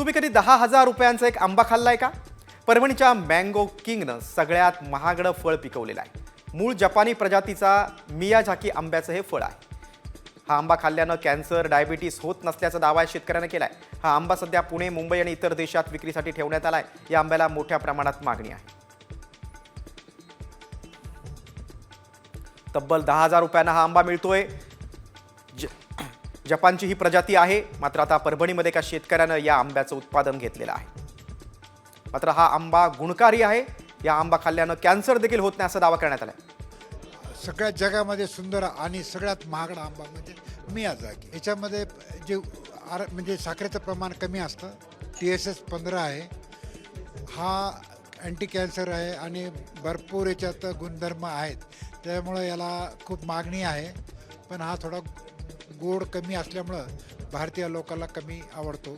तुम्ही कधी दहा हजार रुपयांचा एक आंबा खाल्लाय का? परभणीच्या मँगो किंगनं सगळ्यात महागडं फळ पिकवलेलं आहे. मूळ जपानी प्रजातीचा मियाझाकी आंब्याचं हे फळ आहे. हा आंबा खाल्ल्यानं कॅन्सर डायबिटीस होत नसल्याचा दावा शेतकऱ्यानं आहे हा आंबा सध्या पुणे मुंबई आणि इतर देशात विक्रीसाठी ठेवण्यात आला आहे या आंब्याला मोठ्या प्रमाणात मागणी आहे. तब्बल दहा हजार रुपयांना हा आंबा मिळतोय. ज जपानची ही प्रजाती आहे. मात्र आता परभणीमध्ये एका शेतकऱ्यानं या आंब्याचं उत्पादन घेतलेलं आहे. मात्र हा आंबा गुणकारी आहे. या आंबा खाल्ल्यानं कॅन्सर देखील होत नाही असा दावा करण्यात आला सगळ्या जगामध्ये सुंदर आणि सगळ्यात महागडा आंबा म्हणजे मियाजाकी. याच्यामध्ये जे आर म्हणजे साखरेचं प्रमाण कमी असतं. टी एस एस पंधरा आहे. हा अँटी कॅन्सर आहे आणि भरपूर याच्यात गुणधर्म आहेत. त्यामुळं याला खूप मागणी आहे. पण हा थोडा गोड कमी असल्यामुळं भारतीय लोकांना कमी आवडतो.